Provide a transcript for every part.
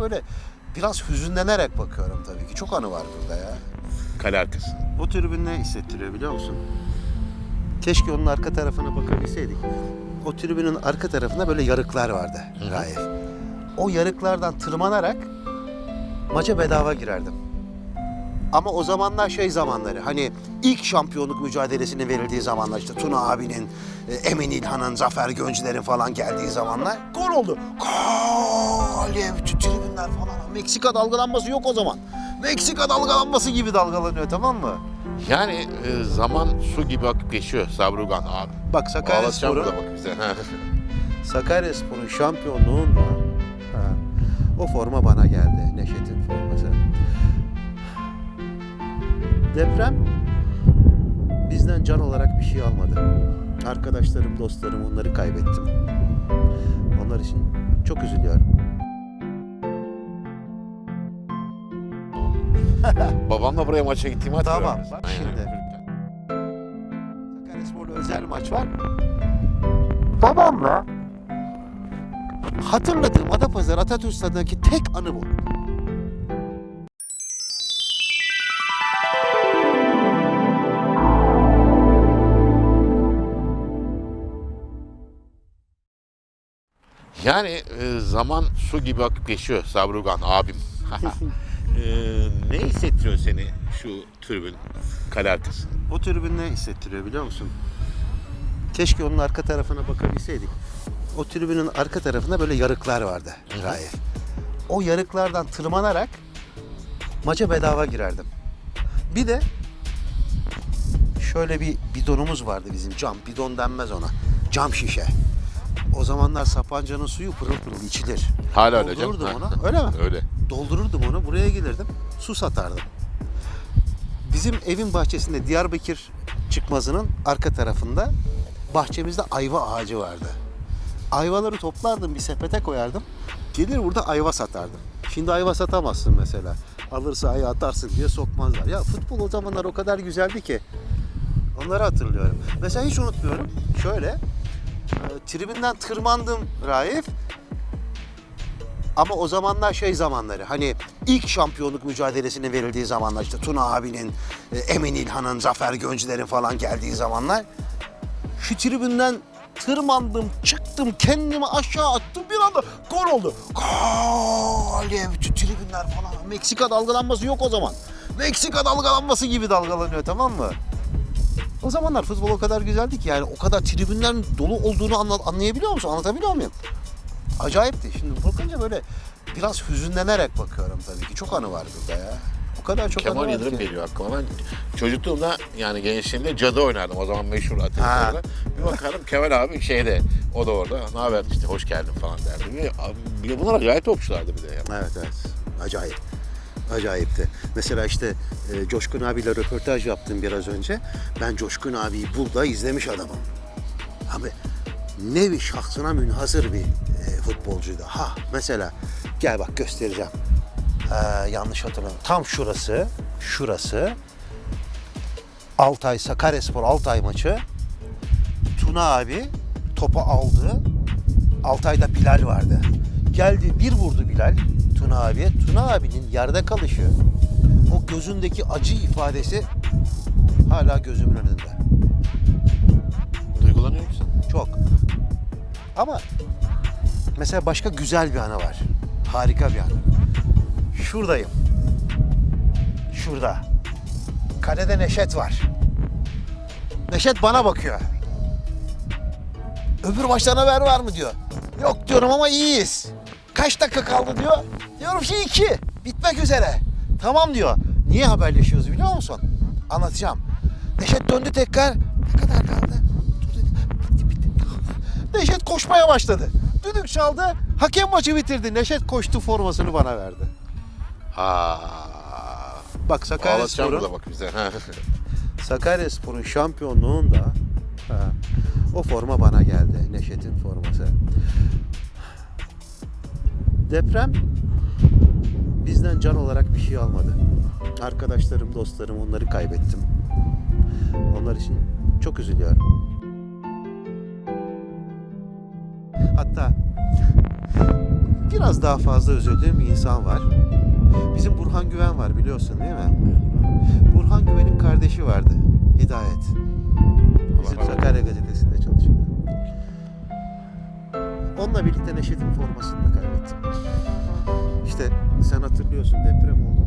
böyle biraz hüzünlenerek bakıyorum tabii ki. Çok anı var burada ya. Kale arkası. O tribün ne hissettiriyor biliyor musun? Keşke onun arka tarafına bakabilseydik. O tribünün arka tarafında böyle yarıklar vardı Raif. O yarıklardan tırmanarak maça bedava girerdim. Ama o zamanlar şey zamanları hani ilk şampiyonluk mücadelesinin verildiği zamanlar işte Tuna abinin, e, Emin İlhan'ın, Zafer Gönciler'in falan geldiği zamanlar gol oldu. Gol diye bütün tribünler falan. Meksika dalgalanması yok o zaman. Meksika dalgalanması gibi dalgalanıyor tamam mı? Yani e, zaman su gibi akıp geçiyor Sabrugan abi. Bak Sakaryaspor'un da bak bize. Sakaryaspor'un şampiyonluğunda ha, o forma bana geldi. Neşet'in forması. Deprem bizden can olarak bir şey almadı. Arkadaşlarım, dostlarım onları kaybettim. Onlar için çok üzülüyorum. Babamla buraya maça gittiğimi hatırlıyorum. Tamam, Aynen. şimdi. Sakaryaspor'la özel maç var. Babamla hatırladığım Adapazarı Atatürk Stadı'ndaki tek anı bu. Yani e, zaman su gibi akıp geçiyor Sabrugan abim. e, ne hissettiriyor seni şu tribün kale arkası? O tribün ne hissettiriyor biliyor musun? Keşke onun arka tarafına bakabilseydik. O tribünün arka tarafında böyle yarıklar vardı Raif. O yarıklardan tırmanarak maça bedava girerdim. Bir de şöyle bir bidonumuz vardı bizim cam. Bidon denmez ona. Cam şişe. O zamanlar Sapanca'nın suyu pırıl pırıl içilir. Hala öyle canım. Doldururdum Ha. onu. Öyle mi? Öyle. Doldururdum onu buraya gelirdim su satardım. Bizim evin bahçesinde Diyarbakır çıkmazının arka tarafında bahçemizde ayva ağacı vardı. Ayvaları toplardım bir sepete koyardım. Gelir burada ayva satardım. Şimdi ayva satamazsın mesela. Alırsa ayı atarsın diye sokmazlar. Ya futbol o zamanlar o kadar güzeldi ki. Onları hatırlıyorum. Mesela hiç unutmuyorum. Şöyle e, tribünden tırmandım Raif. Ama o zamanlar şey zamanları hani ilk şampiyonluk mücadelesinin verildiği zamanlar işte Tuna abinin, e, Emin İlhan'ın, Zafer Gönciler'in falan geldiği zamanlar şu tribünden tırmandım, çıktım, kendimi aşağı attım bir anda gol oldu. Gol diye bütün tribünler falan. Meksika dalgalanması yok o zaman. Meksika dalgalanması gibi dalgalanıyor tamam mı? O zamanlar futbol o kadar güzeldi ki yani o kadar tribünlerin dolu olduğunu anla- anlayabiliyor musun? Anlatabiliyor muyum? Acayipti. Şimdi bakınca böyle biraz hüzünlenerek bakıyorum tabii ki. Çok anı var burada ya. O kadar çok Kemal anı var Yıldırım ki. geliyor aklıma. Ben çocukluğumda yani gençliğimde cadı oynardım. O zaman meşhur atölyelerinde. Bir bakarım Kemal abi şeyde, o da orada. Ne haber işte hoş geldin falan derdi. Bir bunlar acayip topçulardı bir de. Ya. Evet evet. Acayip. Acayipti. Mesela işte e, Coşkun abiyle röportaj yaptım biraz önce. Ben Coşkun abiyi burada izlemiş adamım. Abi nevi şahsına münhasır bir e, futbolcuydu. Ha mesela gel bak göstereceğim. Ee, yanlış hatırlamıyorum. Tam şurası, şurası. Altay, Sakaryaspor Altay maçı. Tuna abi topu aldı. Altay'da Bilal vardı. Geldi bir vurdu Bilal Tuna abiye. Tuna abinin yerde kalışı, o gözündeki acı ifadesi hala gözümün önünde. Ama mesela başka güzel bir ana var. Harika bir ana. Şuradayım. Şurada. Kalede Neşet var. Neşet bana bakıyor. Öbür maçtan haber var mı diyor. Yok diyorum ama iyiyiz. Kaç dakika kaldı diyor. Diyorum ki iki. Bitmek üzere. Tamam diyor. Niye haberleşiyoruz biliyor musun? Anlatacağım. Neşet döndü tekrar. Ne kadar kaldı? Neşet koşmaya başladı. Düdük çaldı. Hakem maçı bitirdi. Neşet koştu formasını bana verdi. Ha. Bak bak bize. Ha. Sakaryaspor'un şampiyonluğunda ha, o forma bana geldi. Neşet'in forması. Deprem bizden can olarak bir şey almadı. Arkadaşlarım, dostlarım onları kaybettim. Onlar için çok üzülüyorum. Hatta biraz daha fazla üzüldüğüm bir insan var. Bizim Burhan Güven var biliyorsun değil mi? Burhan Güven'in kardeşi vardı. Hidayet. Bizim Sakarya gazetesinde çalışıyordu. Onunla birlikte Neşet'in formasını da kaybettim. İşte sen hatırlıyorsun deprem oldu.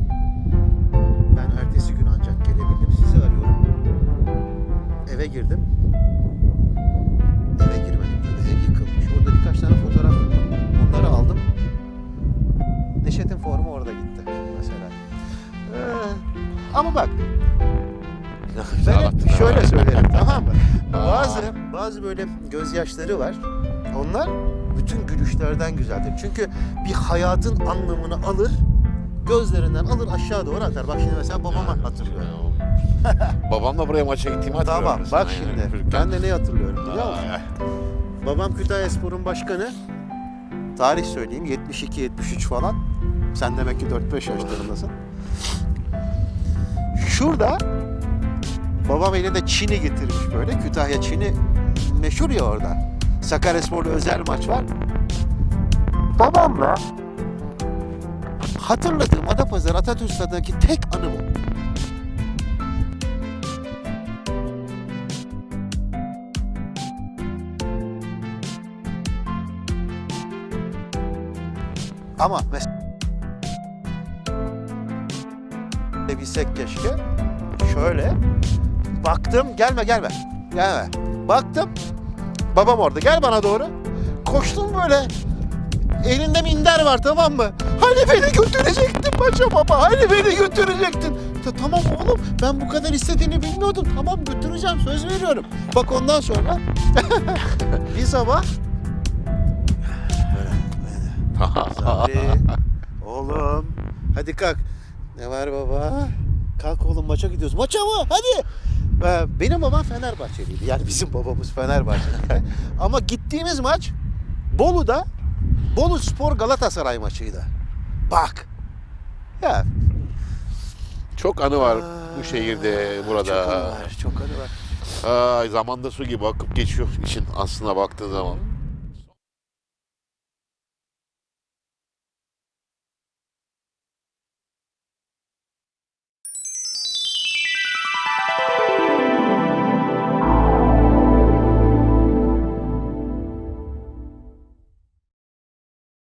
Ama bak ben hep şöyle söylerim tamam mı? Bazı bazı böyle gözyaşları var. Onlar bütün gülüşlerden güzeldir. Çünkü bir hayatın anlamını alır, gözlerinden alır aşağı doğru atar. Bak şimdi mesela babama hatırlıyorum. Babamla buraya maça gittiğimi hatırlıyorum. Tamam bak şimdi ben de ne hatırlıyorum biliyor musun? Babam Kütahyaspor'un başkanı. Tarih söyleyeyim 72-73 falan. Sen demek ki 4-5 yaşlarındasın. Şurada babam elinde Çin'i getirmiş böyle. Kütahya Çin'i meşhur ya orada. Sakaryaspor'la özel maç var. Babamla hatırladığım Adapazarı Atatürk Stadı'ndaki tek anım o. Ama mesela bilsek keşke. Şöyle baktım gelme gelme gelme. Baktım babam orada gel bana doğru. Koştum böyle. Elinde minder var tamam mı? Hani beni götürecektin maça baba. Hani beni götürecektin. Ta, tamam oğlum ben bu kadar istediğini bilmiyordum. Tamam götüreceğim söz veriyorum. Bak ondan sonra bir sabah Sabri, oğlum. Hadi kalk. Ne var baba? Kalk oğlum maça gidiyoruz. Maça mı? Hadi. Ee, Benim babam Fenerbahçeliydi. Yani bizim babamız Fenerbahçeliydi. Ama gittiğimiz maç Bolu'da Bolu Spor Galatasaray maçıydı. Bak. Ya Çok anı var bu Aa, şehirde, burada. Çok anı var, çok anı var. Ay, zamanda su gibi akıp geçiyor için aslına baktığın zaman.